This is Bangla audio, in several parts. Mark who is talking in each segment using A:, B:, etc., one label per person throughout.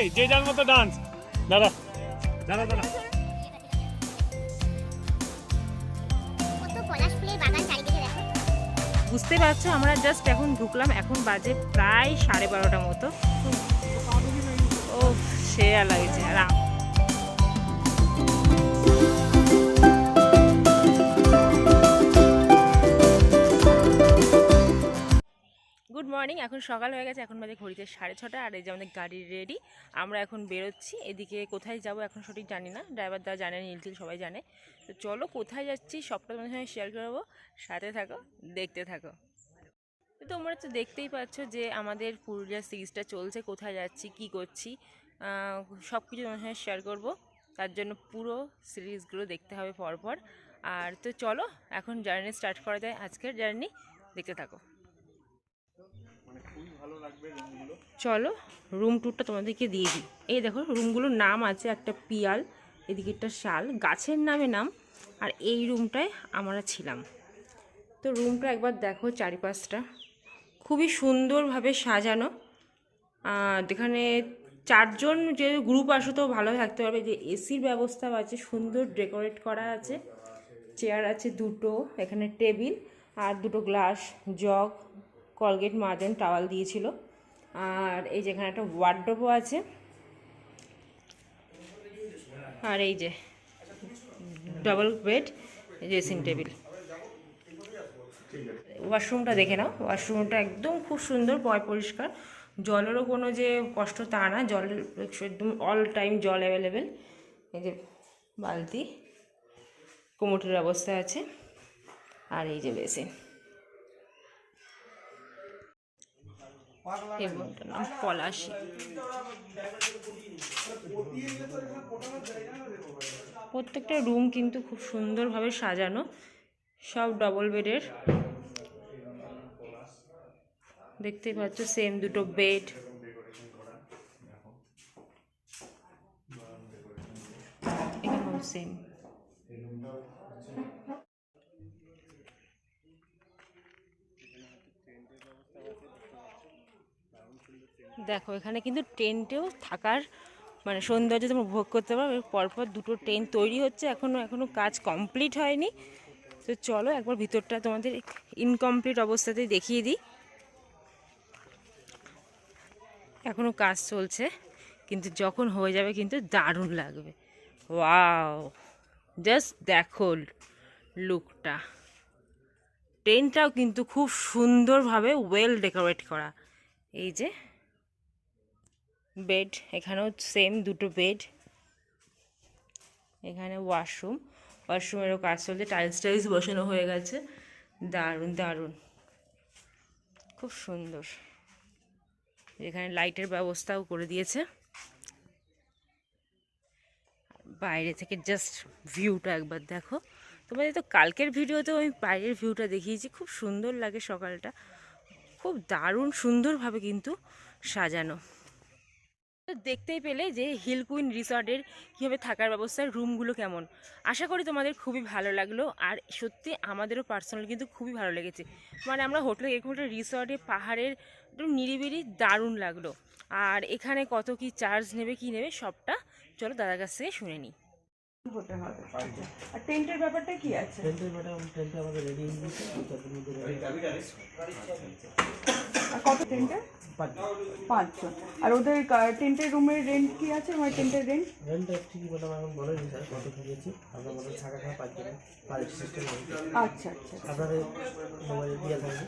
A: এই, যে যার মতো ডান্স
B: বাগান চারিদিকে দেখো
C: বুঝতে পারছ, আমরা জাস্ট এখন ঢুকলাম, এখন বাজে প্রায় সাড়ে বারোটা মতো। ও সে লাগছে আর গুড মর্নিং এখন সকাল হয়ে গেছে, এখন বাজে ঘড়িতে সাড়ে ছটা, আর এই যে আমাদের গাড়ি রেডি আমরা এখন বেরোচ্ছি। এদিকে কোথায় যাব এখন সঠিক জানি না ড্রাইভার দা জানে নীলতিল সবাই জানে। তো চলো কোথায় যাচ্ছি সবটা তোমাদের সঙ্গে শেয়ার করব সাথে থাকো, দেখতে থাকো। তো তোমরা তো দেখতেই পাচ্ছ যে আমাদের পুরুলিয়া সিরিজটা চলছে, কোথায় যাচ্ছি, কি করছি সব কিছু তোমার সঙ্গে শেয়ার করব। তার জন্য পুরো সিরিজগুলো দেখতে হবে পরপর। আর তো চলো, এখন জার্নি স্টার্ট করা যায়। আজকের জার্নি দেখতে থাকো। চলো রুম ট্যুরটা তোমাদেরকে দিয়ে দিই। এই দেখো রুমগুলোর নাম আছে একটা পিয়াল, এদিকে একটা শাল। গাছের নামে নাম, আর এই রুমটায় আমরা ছিলাম। তো রুমটা একবার দেখো চারিপাশটা। খুবই সুন্দরভাবে সাজানো। এখানে চারজন যে গ্রুপ আসো তো ভালো থাকতে পারবে। যে এসির ব্যবস্থা আছে, সুন্দর ডেকোরেট করা আছে। চেয়ার আছে দুটো, এখানে টেবিল, আর দুটো গ্লাস জগ কলগেট মাজন টাওয়াল দিয়েছিল। আর এই যে এখানে একটা ওয়ার্ড্রোবও আছে। আর এই যে ডাবল বেড ড্রেসিং টেবিল ওয়াশরুমটা দেখে নাও। ওয়াশরুমটা একদম খুব সুন্দর, পয় পরিষ্কার। জলেরও কোনো যে কষ্ট তা না। জল একদম অল টাইম জল অ্যাভেলেবেল এই যে বালতি, কোমোটের অবস্থা আছে। আর এই যে বেসিন নাম পলাশি। প্রত্যেকটা রুম কিন্তু খুব সুন্দরভাবে সাজানো। সব ডবল বেডের দেখতেই পাচ্ছ সেম দুটো বেড এখানেও সেম দেখো, এখানে কিন্তু টেন্টেও থাকার মানে সৌন্দর্য তোমরা ভোগ করতে পারো। পরপর দুটো টেন্ট তৈরি হচ্ছে এখনও এখনও কাজ কমপ্লিট হয়নি। তো চলো একবার ভিতরটা তোমাদের ইনকমপ্লিট অবস্থাতেই দেখিয়ে দিই। এখনও কাজ চলছে, কিন্তু যখন হয়ে যাবে কিন্তু দারুণ লাগবে। ওয়াও! জাস্ট দেখো লুকটা। টেন্টটাও কিন্তু খুব সুন্দরভাবে ওয়েল ডেকোরেট করা। এই যে বেড এখানেও সেম দুটো বেড এখানে ওয়াশরুম ওয়াশরুমেরও কাজ চলছে টাইলস টাইলস বসানো হয়ে গেছে, দারুণ দারুণ, খুব সুন্দর, এখানে লাইটের ব্যবস্থাও করে দিয়েছে, বাইরে থেকে জাস্ট ভিউটা একবার দেখো, তোমাদের তো কালকের ভিডিওতেও আমি বাইরের ভিউটা দেখিয়েছি, খুব সুন্দর লাগে সকালটা, খুব দারুণ সুন্দরভাবে কিন্তু সাজানো। দেখতেই পেলে যে হিল কুইন রিসর্টের কীভাবে থাকার ব্যবস্থা, রুমগুলো কেমন। আশা করি তোমাদের খুবই ভালো লাগল। আর সত্যি আমাদেরও পার্সোনাল কিন্তু খুবই ভালো লেগেছে। মানে আমরা হোটেলে এরকম একটা রিসর্টে পাহাড়ের একদম নিরিবিলি দারুণ লাগল। আর এখানে কত কি চার্জ নেবে, কি নেবে, সবটা চলো দাদার কাছ থেকে শুনে নিই।
D: হতে হবে। আর টেন্টের ব্যাপারটা কি আছে?
E: টেন্টের ম্যাডাম টেন্টে আমাদের রেডি হয়ে গেছে তাদের মধ্যে
D: আর কত টেন্টের? পাঁচজন। আর ওদের টেন্টের রুমের রেন্ট কি আছে? মানে টেন্টের রেন্ট
E: রেন্টটা ঠিকই ম্যাডাম এখন বলেনি স্যার কত খেয়েছি আমরা আমাদের থাকা খাওয়া পাঁচ পার সিস্টেম
D: আচ্ছা আচ্ছা।
E: আপনাদের মোবাইলে দিয়ে থাকবে।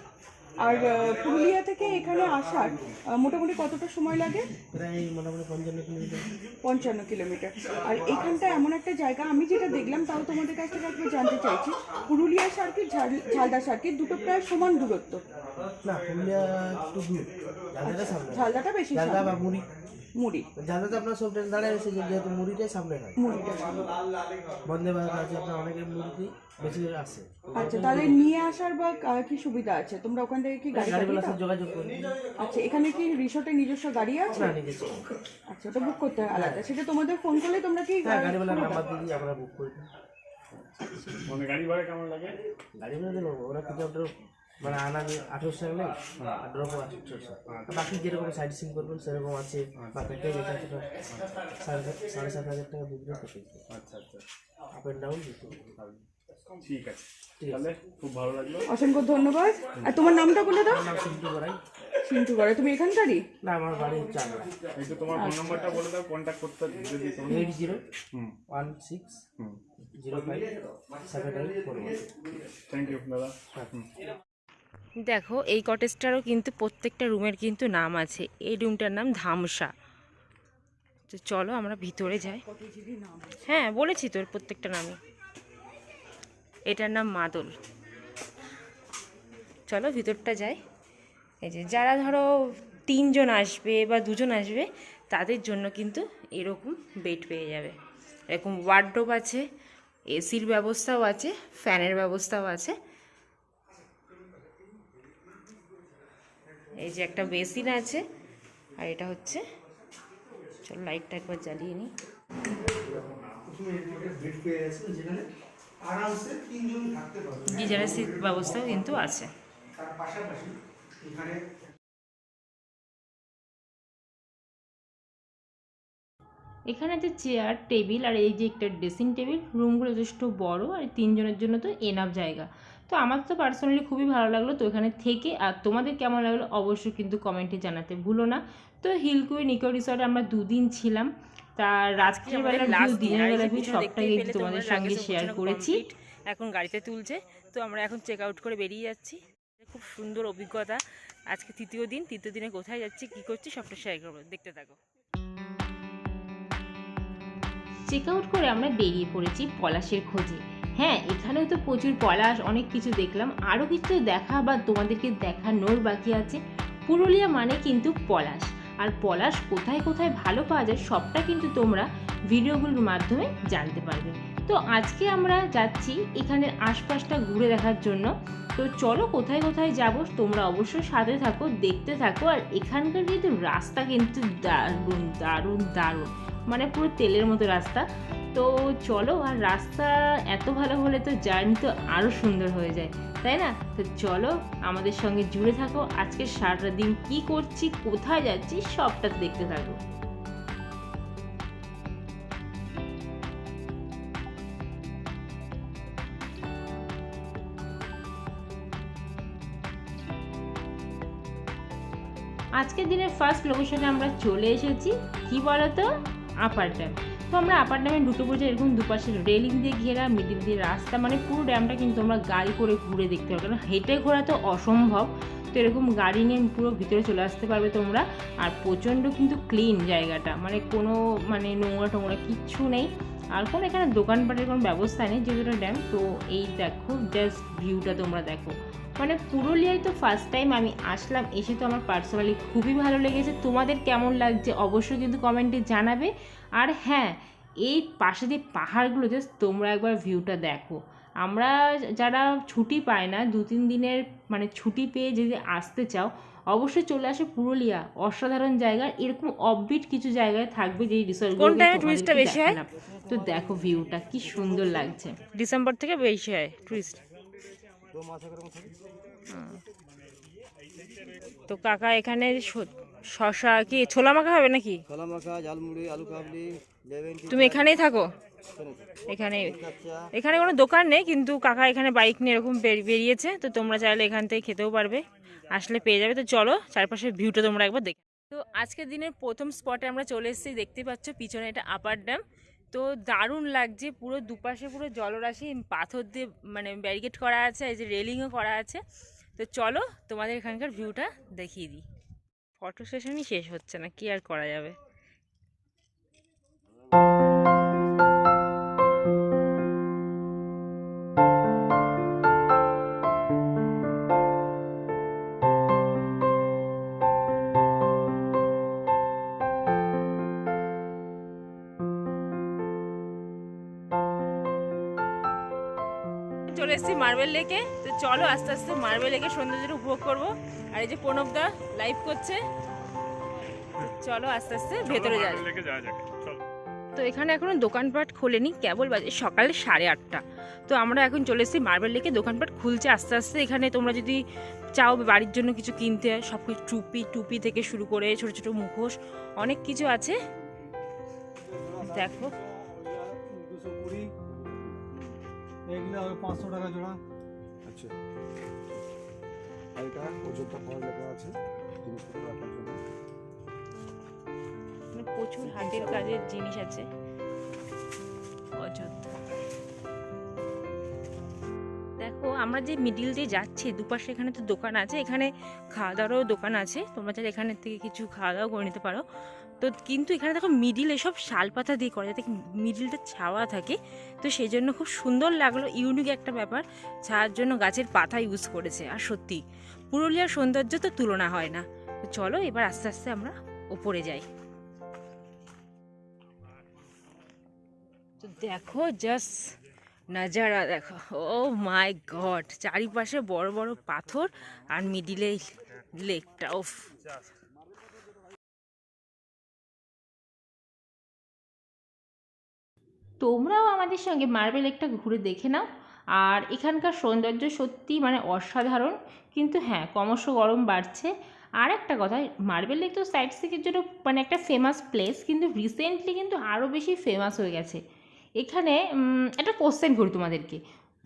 D: আর পুরুলিয়া থেকে এখানে আসার মোটামুটি কতটা সময় লাগে?
E: প্রায় মোটামুটি পঞ্চান্ন কিলোমিটার।
D: পঞ্চান্ন কিলোমিটার। আর এখানটা এমন একটা জায়গা আমি যেটা দেখলাম তাও তোমাদের কাছ থেকে একবার জানতে চাইছি। পুরুলিয়া সার্কিট ঝাল- ঝালদা সার্কিট দুটো প্রায় সমান দূরত্ব।
E: না পুরুলিয়া একটু দূর।
D: ঝালদাটা বেশি।
E: বা মুড়ি।
D: মুড়ি।
E: জালদাতে আপনার সব ট্রেন দাঁড়ায় রয়েছে যেহেতু মুড়িটাই সামনে হয়।
D: মুড়িটা
E: বন্দে ভারত আছে আপনার অনেকের মুড়িতেই
D: আচ্ছা তাহলে নিয়ে আসার বা কি সুবিধা আছে? তোমরা ওখান থেকে কি গাড়ি?
E: যোগাযোগ করি
D: আচ্ছা এখানে কি রিসোর্টের নিজস্ব গাড়ি আছে?
E: না
D: আচ্ছা ওটা বুক করতে হয় আলাদা। সেটা তোমাদের ফোন করলে তোমরা কি
E: হ্যাঁ নাম্বার দিয়ে আমরা বুক করে
A: মানে গাড়ি ভাড়া কেমন লাগে?
E: গাড়ি ভাড়া দেবো ওরা মানে আঠারোশো টাকা নেই আর ড্রপ আঠারোশো। বাকি যেরকম সাইড সিন করবেন সেরকম আছে যেটা সেটা সাড়ে সাত সাড়ে সাত হাজার টাকা বিক্রি করতে
A: আচ্ছা আচ্ছা।
E: আপ অ্যান্ড ডাউন
A: ঠিক আছে। তাহলে খুব ভালো লাগল।
D: অসংখ্য ধন্যবাদ। আর তোমার নামটা বলে দাও।
E: নাম সিন্টু করাই
D: সিন্টু তুমি এখানকারই?
E: না আমার বাড়ি
A: তো তোমার ফোন নাম্বারটা বলে দাও কন্ট্যাক্ট করতে যদি তোমার
E: eight zero
A: hmm.
E: One six
A: hmm.
E: Zero five seven eight four
A: thank you দাদা।
F: দেখো এই কটেজটারও কিন্তু প্রত্যেকটা রুমের কিন্তু নাম আছে। এই রুমটার নাম ধামসা। তো চলো আমরা ভিতরে যাই। হ্যাঁ বলেছি তোর প্রত্যেকটা নামই। এটার নাম মাদল। চলো ভিতরটা যাই। এই যে যারা ধরো তিনজন আসবে বা দুজন আসবে, তাদের জন্য কিন্তু এরকম বেড পেয়ে যাবে। এরকম ওয়ার্ডরোব আছে এসির ব্যবস্থাও আছে, ফ্যানের ব্যবস্থাও আছে। এই যে একটা বেসিন আছে, আর এটা হচ্ছে, চলো লাইটটা একবার জ্বালিয়ে নিই। গিজারের সিট ব্যবস্থাও কিন্তু আছে। এখানে আছে চেয়ার টেবিল আর এই যে একটা ড্রেসিং টেবিল রুমগুলো যথেষ্ট বড় আর তিনজনের জন্য তো এনাফ জায়গা। তো আমার তো পার্সোনালি খুবই ভালো লাগল তো এখানে থেকে। আর তোমাদের কেমন লাগল অবশ্যই কিন্তু কমেন্টে জানাতে ভুলো না। তো হিলকুই নিকো রিসর্টে আমরা দুদিন ছিলাম। তা রাত্রের বেলা ভিউ দিনের বেলা ভিউ সবটাই কিন্তু তোমাদের সঙ্গে শেয়ার করেছি। এখন গাড়িতে তুলছে। তো আমরা এখন চেক আউট করে বেরিয়ে যাচ্ছি। খুব সুন্দর অভিজ্ঞতা। আজকে তৃতীয় দিন তৃতীয় দিনে কোথায় যাচ্ছি কি করছি সবটা শেয়ার করব। দেখতে থাকো। চেক আউট করে আমরা বেরিয়ে পড়েছি পলাশের খোঁজে। হ্যাঁ এখানেও তো প্রচুর পলাশ অনেক কিছু দেখলাম। আরও কিছু দেখা বা তোমাদেরকে দেখানোর বাকি আছে। পুরুলিয়া মানে কিন্তু পলাশ। আর পলাশ কোথায় কোথায় ভালো পাওয়া যায় সবটা কিন্তু তোমরা ভিডিওগুলোর মাধ্যমে জানতে পারবে। তো আজকে আমরা যাচ্ছি এখানের আশপাশটা ঘুরে দেখার জন্য। তো চলো কোথায় কোথায় যাব তোমরা অবশ্যই সাথে থাকো, দেখতে থাকো। আর এখানকার কিন্তু রাস্তা কিন্তু দারুণ দারুণ দারুণ। মানে পুরো তেলের মতো রাস্তা। তো চলো, আর রাস্তা এত ভালো হলে তো জার্নি তো আরও সুন্দর হয়ে যায়, তাই না? তো চলো, আমাদের সঙ্গে জুড়ে থাকো। আজকে সারাটা দিন কি করছি, কোথায় যাচ্ছি, সবটা দেখতে থাকো। আজকের দিনের ফার্স্ট লোকেশনে আমরা চলে এসেছি, কি বলতো? আপার ড্যাম তো আমরা ড্যামে ঢুকে পড়েছি, এরকম দুপাশে রেলিং দিয়ে ঘেরা মিডিল দিয়ে রাস্তা মানে পুরো ড্যামটা কিন্তু আমরা গাড়ি করে ঘুরে দেখতে পারবে। কারণ হেঁটে ঘোরা তো অসম্ভব। তো এরকম গাড়ি নিয়ে পুরো ভিতরে চলে আসতে পারবে তোমরা। আর প্রচণ্ড কিন্তু ক্লিন জায়গাটা। মানে কোনো মানে নোংরা টোংরা কিচ্ছু নেই। আর কোনো এখানে দোকানপাটের কোনো ব্যবস্থা নেই যেহেতু ড্যাম তো এই দেখো জাস্ট ভিউটা তোমরা দেখো। মানে পুরুলিয়ায় তো ফার্স্ট টাইম আমি আসলাম এসে তো আমার পার্সোনালি খুবই ভালো লেগেছে। তোমাদের কেমন লাগছে অবশ্যই কিন্তু কমেন্টে জানাবে। আর হ্যাঁ এই পাশে যে পাহাড়গুলো জাস্ট তোমরা একবার ভিউটা দেখো। আমরা যারা ছুটি পায় না দু তিন দিনের মানে ছুটি পেয়ে যদি আসতে চাও অবশ্যই চলে আসে পুরুলিয়া। অসাধারণ জায়গা। এরকম অফবিট কিছু জায়গায় থাকবে যেই রিসর্ট
C: কোন time এ tourist টা বেশি হয়?
F: তো দেখো ভিউটা কি সুন্দর লাগছে।
C: ডিসেম্বর থেকে বেশি হয় টুরিস্ট তো কাকা এখানে শশা কি ছোলা মাখা হবে নাকি?
G: ছোলা মাখা ঝালমুড়ি আলু কাবলি
C: তুমি এখানেই থাকো? এখানে এখানে কোনো দোকান নেই কিন্তু কাকা এখানে বাইক নিয়ে এরকম বেরিয়েছে তো তোমরা চাইলে এখান থেকে খেতেও পারবে। আসলে পেয়ে যাবে তো চলো চারপাশের ভিউটা তোমরা একবার দেখে তো আজকের দিনের প্রথম স্পটে আমরা চলে এসেছি দেখতে পাচ্ছ পিছনে এটা আপার ড্যাম তো দারুণ লাগছে। পুরো দুপাশে পুরো জলরাশি পাথর দিয়ে মানে ব্যারিকেড করা আছে, এই যে রেলিংও করা আছে। তো চলো তোমাদের এখানকার ভিউটা দেখিয়ে দিই। ফটো সেশনই শেষ হচ্ছে না, কি আর করা যাবে? মার্বেল লেকে তো চলো আস্তে আস্তে মার্বেল লেকে সৌন্দর্যটা উপভোগ করব। আর এই যে প্রণবদা লাইভ করছে চলো আস্তে আস্তে ভেতরে যাই।
A: যাওয়া যাক
F: তো এখানে এখনও দোকানপাট খোলেনি কেবল বাজে সকালে সাড়ে আটটা। তো আমরা এখন চলে এসেছি মার্বেল লেকে দোকানপাট খুলছে আস্তে আস্তে। এখানে তোমরা যদি চাও বাড়ির জন্য কিছু কিনতে সব কিছু টুপি টুপি থেকে শুরু করে ছোট ছোট মুখোশ অনেক কিছু আছে। দেখো।
G: হবে পাঁচশো টাকা জোড়া।
H: আচ্ছা। এটা ওজনটা পাওয়া লেখা আছে জিনিসপত্র রাখার জন্য।
F: মানে প্রচুর হাতের কাজের জিনিস আছে। অযোধ্যা দেখো আমরা যে মিডিল দিয়ে যাচ্ছি দুপাশে এখানে তো দোকান আছে এখানে খাওয়া দাওয়ারও দোকান আছে। তোমরা চাইলে এখানে থেকে কিছু খাওয়া দাওয়া করে নিতে পারো। তো কিন্তু এখানে দেখো মিডিল এসব শাল পাতা দিয়ে করে, যাতে মিডিলটা ছাওয়া থাকে। তো সেই জন্য খুব সুন্দর লাগল ইউনিক একটা ব্যাপার। ছাওয়ার জন্য গাছের পাতা ইউজ করেছে, আর সত্যি, পুরুলিয়ার সৌন্দর্য তো তুলনা হয় না। তো চলো এবার আস্তে আস্তে আমরা ওপরে যাই। তো দেখো জাস্ট নাজারা, দেখো ও মাই গড চারিপাশে বড় বড় পাথর, আর মিডিলে লেকটা ওফ তোমরাও আমাদের সঙ্গে মার্বেল একটা ঘুরে দেখে নাও। আর এখানকার সৌন্দর্য সত্যি মানে অসাধারণ। কিন্তু হ্যাঁ ক্রমশ গরম বাড়ছে। আর একটা কথা মার্বেল লেক তো সাইড সিকের জন্য মানে একটা ফেমাস প্লেস কিন্তু রিসেন্টলি কিন্তু আরও বেশি ফেমাস হয়ে গেছে। এখানে একটা কোশ্চেন করি তোমাদেরকে।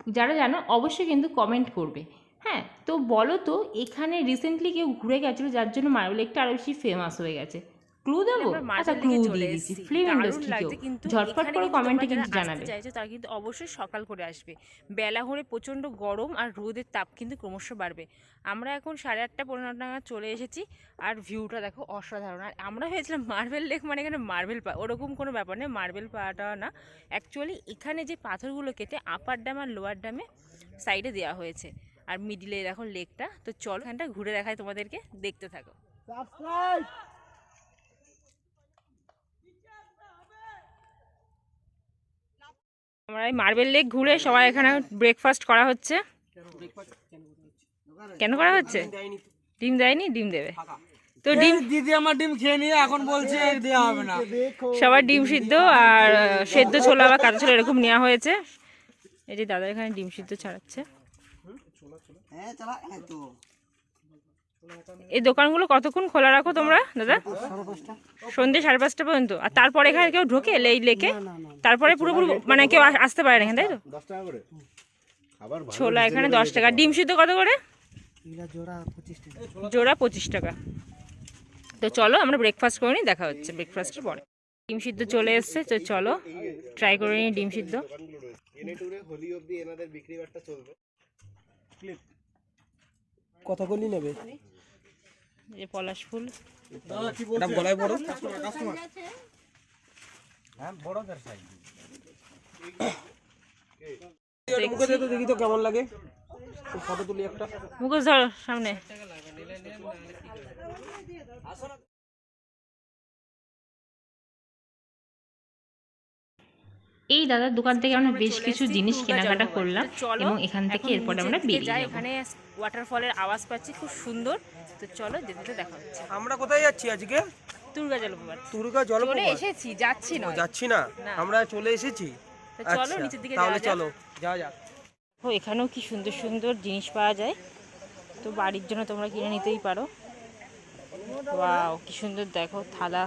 F: যারা জানো, অবশ্যই কিন্তু কমেন্ট করবে। হ্যাঁ তো বলো তো, এখানে রিসেন্টলি কেউ ঘুরে গেছিল, যার জন্য মার্বেল লেকটা আরও বেশি ফেমাস হয়ে গেছে। ক্লু দেবো? আচ্ছা ক্লু দিয়ে দিচ্ছি ফিল্ম ইন্ডাস্ট্রি ঝটপট করে কমেন্টে কিন্তু জানাবে।
C: চাইছো তারা কিন্তু অবশ্যই সকাল করে আসবে। বেলা হলে প্রচণ্ড গরম আর রোদের তাপ কিন্তু ক্রমশ বাড়বে। আমরা এখন সাড়ে আটটা পনেরো নাগাদ চলে এসেছি আর ভিউটা দেখো অসাধারণ। আর আমরা ভেবেছিলাম মার্বেল লেক মানে এখানে মার্বেল পা ওরকম কোনো ব্যাপার নেই মার্বেল পাটা না। অ্যাকচুয়ালি এখানে যে পাথরগুলো কেটে আপার ড্যাম আর লোয়ার ড্যামে সাইডে দেওয়া হয়েছে। আর মিডিলে দেখো লেকটা তো চল এখানটা ঘুরে দেখায় তোমাদেরকে। দেখতে থাকো। আমরা এই মার্বেল লেক ঘুরে সবাই এখানে ব্রেকফাস্ট করা হচ্ছে। কেন করা হচ্ছে? ডিম দেয়নি? ডিম দেবে। তো ডিম
G: দিদি আমার ডিম খেয়ে নিয়ে এখন বলছে দেওয়া হবে না।
C: সবার ডিম সিদ্ধ আর সেদ্ধ ছোলা বা কাঁচা ছোলা এরকম নেওয়া হয়েছে। এই যে দাদা এখানে ডিম সিদ্ধ ছাড়াচ্ছে।
H: হ্যাঁ চালা তো।
C: এই দোকানগুলো কতক্ষণ খোলা রাখো তোমরা দাদা? সন্ধ্যে সাড়ে পাঁচটা পর্যন্ত। আর তারপরে এখানে কেউ ঢোকে এই লেকে? তারপরে পুরোপুরি মানে কেউ আস- আসতে পারে না এখানে তাই তো?
H: দশ টাকা করে খাবার
C: ছোলা এখানে দশ টাকা। ডিম সিদ্ধ কত করে?
E: জোড়া পঁচিশ টাকা।
C: জোড়া পঁচিশ টাকা। তো চলো আমরা ব্রেকফাস্ট করে নিই দেখা হচ্ছে ব্রেকফাস্টের পরে। ডিম সিদ্ধ চলে এসছে তো চলো ট্রাই করে নিই ডিম সিদ্ধ।
E: কত করলি নেবে?
C: যে পলাশ ফুল।
E: এটা গলায় বড় মুখে দে তো দেখি তো কেমন লাগে। ফটো তুলি একটা।
C: মুখোশ ধরো সামনে। এই দাদার দোকান থেকে আমরা বেশ কিছু জিনিস কেনাকাটা করলাম এবং এখান থেকে এরপরে আমরা বেরিয়ে যাই এখানে ওয়াটারফলের আওয়াজ পাচ্ছি খুব সুন্দর। তো চলো যেতে যেতে দেখা হচ্ছে।
E: আমরা কোথায় যাচ্ছি আজকে?
C: দুর্গা জলপ্রপাত।
E: দুর্গা
C: চলে এসেছি যাচ্ছি না
E: যাচ্ছি না। আমরা চলে এসেছি?
C: তো চলো
E: আচ্ছা,
C: নিচের দিকে
E: তাহলে
C: যাওয়া যাক।
E: চলো যাওয়া যাক।
C: ও এখানেও কি সুন্দর সুন্দর জিনিস পাওয়া যায়। তো বাড়ির জন্য তোমরা কিনে নিতেই পারো। ওয়াও কি সুন্দর দেখো থালা।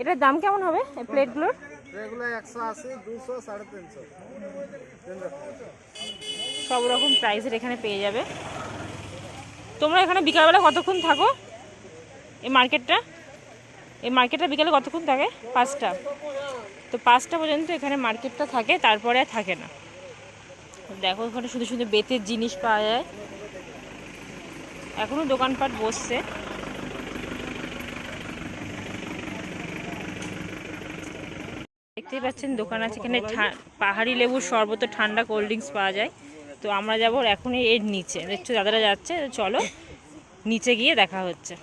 C: এটার দাম কেমন হবে এই প্লেটগুলোর?
G: এগুলো একশো আশি দুশো সাড়ে তিনশো।
C: সব রকম প্রাইসের এখানে পেয়ে যাবে। তোমরা এখানে বিকালবেলা কতক্ষণ থাকো? এই মার্কেটটা এই মার্কেটটা বিকালে কতক্ষণ থাকে? পাঁচটা। তো পাঁচটা পর্যন্ত এখানে মার্কেটটা থাকে, তারপরে আর থাকে না। দেখো এখানে শুধু শুধু বেতের জিনিস পাওয়া যায়। এখনও দোকানপাট বসছে। দেখতেই পাচ্ছেন দোকান আছে, এখানে পাহাড়ি লেবুর শরবত ঠান্ডা কোল্ড ড্রিঙ্কস পাওয়া যায়। তো আমরা যাব এখনই এর নিচে। দেখছ দাদারা যাচ্ছে চলো নিচে গিয়ে দেখা হচ্ছে।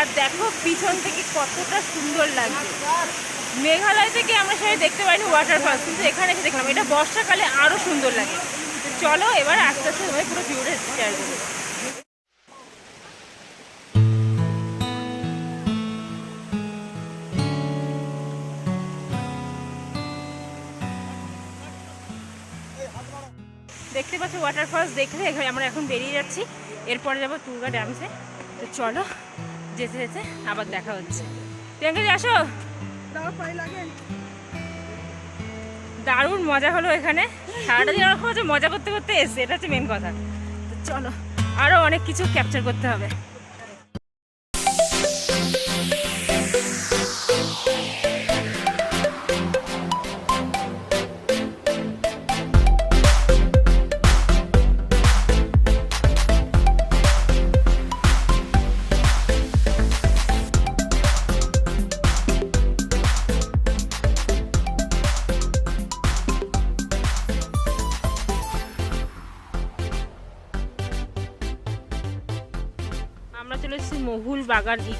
F: আর দেখো পিছন থেকে কতটা সুন্দর লাগছে। মেঘালয় থেকে আমরা সবাই দেখতে পাইনি ওয়াটারফল কিন্তু এখানে এসে দেখলাম, এটা বর্ষাকালে আরও সুন্দর লাগে। চলো এবার আস্তে আস্তে তোমায় পুরো ভিউটা শেয়ার করব। দেখতে পাচ্ছ ওয়াটারফলস দেখলে আমরা এখন বেরিয়ে যাচ্ছি। এরপরে যাব টুরগা ড্যামসে তো চলো যেতে যেতে আবার দেখা হচ্ছে। প্রিয়াঙ্কাজি আসো। দারুণ মজা হলো এখানে। সারাটা দিন অনেক মজা করতে করতে এসছে এটা হচ্ছে মেন কথা। তো চলো আরও অনেক কিছু ক্যাপচার করতে হবে।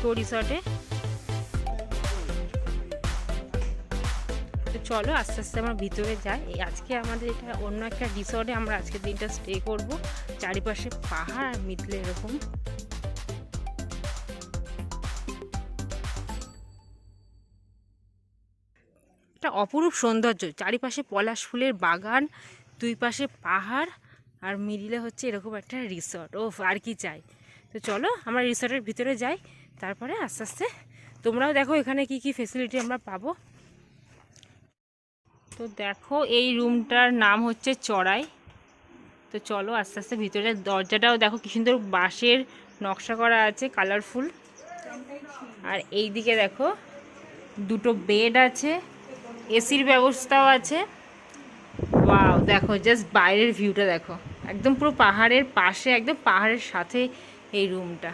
F: ইকো রিসর্টে তো চলো আস্তে আস্তে আমরা ভিতরে যাই। আজকে আমাদের এটা অন্য একটা রিসর্টে আমরা আজকের দিনটা স্টে করব। চারিপাশে পাহাড় আর মিডলে এরকম। একটা অপরূপ সৌন্দর্য, চারিপাশে পলাশ ফুলের বাগান, দুই পাশে পাহাড়, আর মিডিলে হচ্ছে এরকম একটা রিসর্ট ও আর কি চাই? তো চলো আমরা রিসর্টের ভিতরে যাই। তারপরে আস্তে আস্তে তোমরাও দেখো এখানে কি কি ফেসিলিটি আমরা পাবো। তো দেখো এই রুমটার নাম হচ্ছে চড়াই। তো চলো আস্তে আস্তে ভিতরে দরজাটাও দেখো কি সুন্দর বাঁশের নকশা করা আছে কালারফুল আর এই দিকে দেখো দুটো বেড আছে, এসির ব্যবস্থাও আছে। ওয়াও দেখো জাস্ট বাইরের ভিউটা দেখো। একদম পুরো পাহাড়ের পাশে, একদম পাহাড়ের সাথে এই রুমটা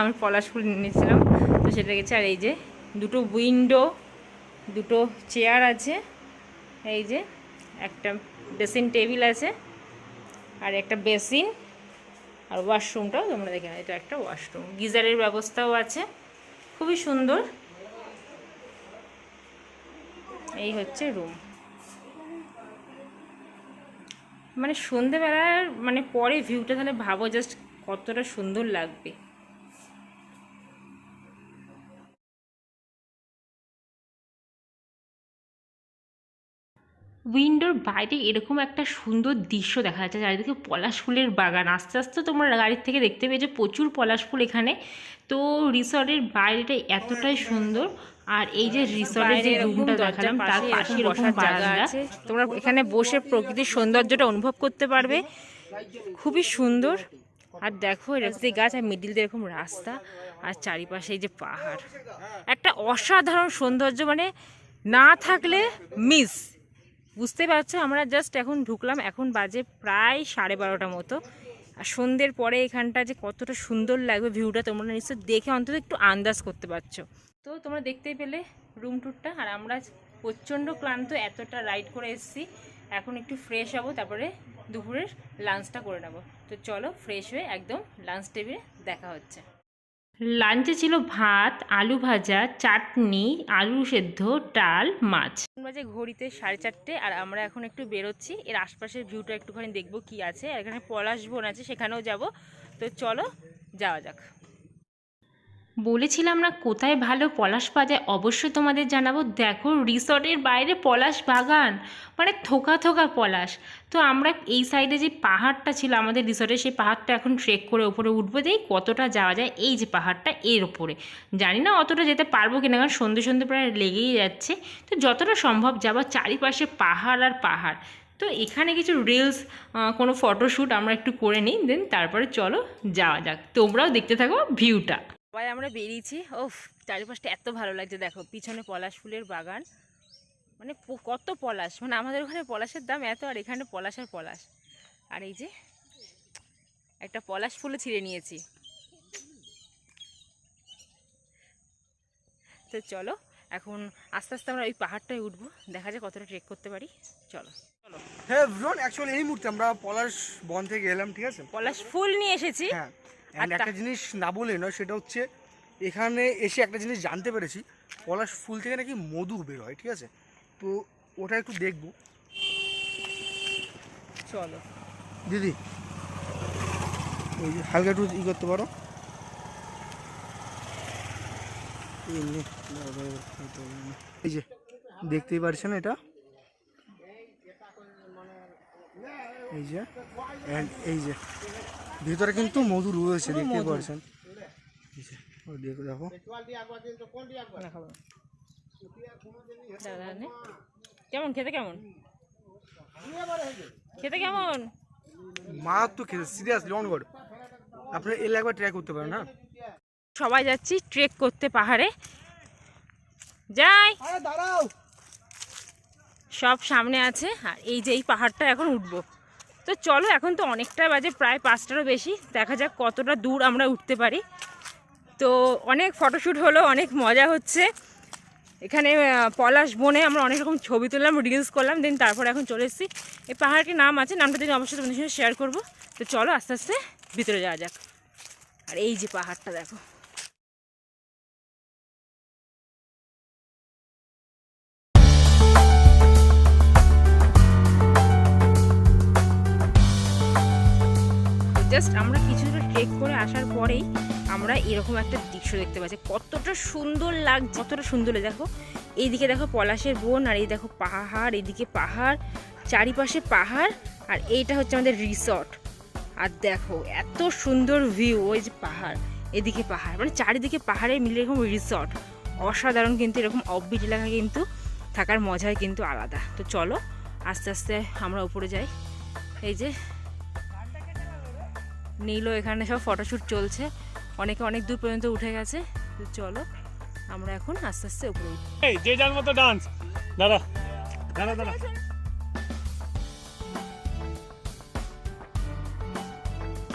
F: আমি পলাশ ফুল নিয়েছিলাম। তো সেটা গেছে আর এই যে দুটো উইন্ডো দুটো চেয়ার আছে। এই যে একটা ড্রেসিং টেবিল আছে আর একটা বেসিন আর ওয়াশরুমটাও তোমরা দেখে এটা একটা ওয়াশরুম গিজারের ব্যবস্থাও আছে। খুবই সুন্দর। এই হচ্ছে রুম মানে সন্ধেবেলার মানে পরে ভিউটা তাহলে ভাবো জাস্ট কতটা সুন্দর লাগবে। উইন্ডোর বাইরে এরকম একটা সুন্দর দৃশ্য দেখা যাচ্ছে। চারিদিকে পলাশ ফুলের বাগান। আস্তে আস্তে তোমরা গাড়ির থেকে দেখতে পেয়েছ প্রচুর পলাশ ফুল এখানে। তো রিসর্টের বাইরেটা এতটাই সুন্দর। আর এই যে রিসর্টের যে রুমটা দেখালাম তার পাশে এরকম জায়গা আছে। তোমরা এখানে বসে প্রকৃতির সৌন্দর্যটা অনুভব করতে পারবে। খুবই সুন্দর। আর দেখো এরকম গাছ আর মিডিল দিয়ে এরকম রাস্তা। আর চারিপাশে এই যে পাহাড়। একটা অসাধারণ সৌন্দর্য মানে না থাকলে মিস বুঝতে পারছ? আমরা জাস্ট এখন ঢুকলাম, এখন বাজে প্রায় সাড়ে বারোটা মতো। আর সন্ধ্যের পরে এখানটা যে কতটা সুন্দর লাগবে ভিউটা তোমরা নিশ্চয় দেখে অন্তত একটু আন্দাজ করতে পারছ। তো তোমরা দেখতেই পেলে রুম ট্যুরটা আর আমরা প্রচণ্ড ক্লান্ত, এতটা রাইড করে এসেছি। এখন একটু ফ্রেশ হব, তারপরে দুপুরের লাঞ্চটা করে নেব। তো চলো ফ্রেশ হয়ে একদম লাঞ্চ টেবিলে দেখা হচ্ছে। লাঞ্চে ছিল ভাত, আলু ভাজা, চাটনি, আলু সেদ্ধ, ডাল, মাছ। বাজে ঘড়িতে সাড়ে চারটে আর আমরা এখন একটু বেরোচ্ছি। এর আশপাশের ভিউটা একটুখানি দেখব কি আছে। আর এখানে পলাশ বন আছে, সেখানেও যাব। তো চলো, যাওয়া যাক। বলেছিলাম না কোথায় ভালো পলাশ পাওয়া যায় অবশ্যই তোমাদের জানাব। দেখো, রিসর্টের বাইরে পলাশ বাগান। মানে থোকা থোকা পলাশ। তো আমরা এই সাইডে যে পাহাড়টা ছিল আমাদের রিসর্টে, সেই পাহাড়টা এখন ট্রেক করে ওপরে উঠবো। দেই কতটা যাওয়া যায় এই যে পাহাড়টা এর ওপরে। জানি না অতটা যেতে পারব কিনা, কারণ সন্ধে সন্ধে প্রায় লেগেই যাচ্ছে। তো যতটা সম্ভব যাওয়া চারিপাশে পাহাড় আর পাহাড়। তো এখানে কিছু রিলস কোনো ফটোশ্যুট আমরা একটু করে নিই দেন তারপরে চলো যাওয়া যাক। তোমরাও দেখতে থাকো ভিউটা। সবাই আমরা বেরিয়েছি। ও চারিপাশটা এত ভালো লাগছে। দেখো পিছনে পলাশ ফুলের বাগান। মানে কত পলাশ। মানে আমাদের ওখানে পলাশের দাম এত আর এখানে পলাশের পলাশ। আর এই যে একটা পলাশ ফুলও ছিঁড়ে নিয়েছি। তো চলো এখন আস্তে আস্তে আমরা ওই পাহাড়টায় উঠবো। দেখা যায় কতটা ট্রেক করতে পারি। চলো। চলো।
I: হ্যাঁ ব্রন অ্যাকচুয়ালি এই মুহূর্তে আমরা পলাশ বন থেকে এলাম ঠিক আছে?
F: পলাশ ফুল নিয়ে এসেছি।
I: হ্যাঁ। একটা জিনিস না বলে নয় সেটা হচ্ছে এখানে এসে একটা জিনিস জানতে পেরেছি পলাশ ফুল থেকে নাকি মধু বের হয় ঠিক আছে? তো ওটা একটু দেখব।
H: চলো।
I: দিদি ওই যে হালকা একটু ই করতে পারো? এই যে দেখতেই পারছেন এটা? এই যে এই যে। ভিতরে কিন্তু মধু রয়েছে দেখতেই পারছেন দেখো দেখো।
H: না খাব না। দাদা নে। কেমন খেতে কেমন? খেতে কেমন?
I: মা তো খেতে সিরিয়াসলি অন গড আপনি এলে একবার ট্রাই করতে পারেন হ্যাঁ?
H: সবাই যাচ্ছি ট্রেক করতে পাহাড়ে। যাই।
I: দাঁড়াও।
H: সব সামনে আছে আর এই যে এই পাহাড়টা এখন উঠবো। তো চলো, এখন তো অনেকটা বাজে, প্রায় পাঁচটারও বেশি। দেখা যাক কতটা দূর আমরা উঠতে পারি। তো অনেক ফটোশ্যুট হলো, অনেক মজা হচ্ছে। এখানে পলাশ বনে আমরা অনেক রকম ছবি তুললাম রিলস করলাম দেন তারপর এখন চলে এসেছি। এই পাহাড়টির নাম আছে, নামটা দিন অবশ্যই তোমাদের সঙ্গে শেয়ার করব। তো চলো, আস্তে আস্তে ভিতরে যাওয়া যাক। আর এই যে পাহাড়টা, দেখো। জাস্ট আমরা কিছুটা ট্রেক করে আসার পরেই আমরা এরকম একটা দৃশ্য দেখতে পাচ্ছি। কতটা সুন্দর লাগছে। কতটা সুন্দর দেখো। এইদিকে দেখো পলাশের বন, আর এই দেখো পাহাড় এদিকে পাহাড়, চারিপাশে পাহাড়, আর এইটা হচ্ছে আমাদের রিসর্ট আর দেখো, এত সুন্দর ভিউ ওই যে পাহাড়, এদিকে পাহাড়। মানে চারিদিকে পাহাড়ে মিলে এরকম রিসর্ট অসাধারণ কিন্তু এরকম অফবিট এলাকা কিন্তু থাকার মজাই কিন্তু আলাদা। তো চলো, আস্তে আস্তে আমরা উপরে যাই। এই যে নীলও এখানে সব ফটোশ্যুট চলছে। অনেকে অনেক দূর পর্যন্ত উঠে গেছে। তো চলো আমরা এখন আস্তে আস্তে উপরে উঠি
A: এই যে যার মতো ডান্স দাদা দাদা দাদা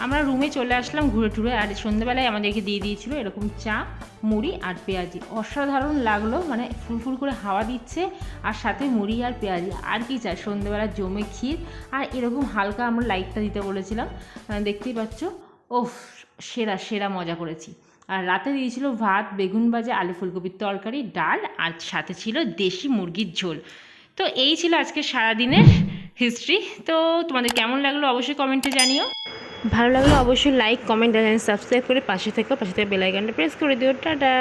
F: আমরা রুমে চলে আসলাম ঘুরে টুরে আর সন্ধ্যেবেলায় আমাদেরকে দিয়ে দিয়েছিল এরকম চা। মুড়ি আর পেঁয়াজি। অসাধারণ লাগল মানে ফুরফুর করে হাওয়া দিচ্ছে আর সাথে মুড়ি আর পেঁয়াজি। আর কি চাই সন্ধ্যেবেলা জমে ক্ষীর। আর এরকম হালকা আমরা লাইটটা দিতে বলেছিলাম আহ, দেখতেই পাচ্ছ ও সেরা সেরা মজা করেছি। আর রাতে দিয়েছিল ভাত বেগুন ভাজা আলু ফুলকপির তরকারি ডাল আর সাথে ছিল দেশি মুরগির ঝোল। তো এই ছিল আজকে সারাদিনের হিস্ট্রি তো তোমাদের কেমন লাগল অবশ্যই কমেন্টে জানিও। ভালো লাগলে অবশ্যই লাইক কমেন্ট আর সাবস্ক্রাইব করে পাশে থেকো পাশে থেকে বেলাইকানটা প্রেস করে দিও। টাটা!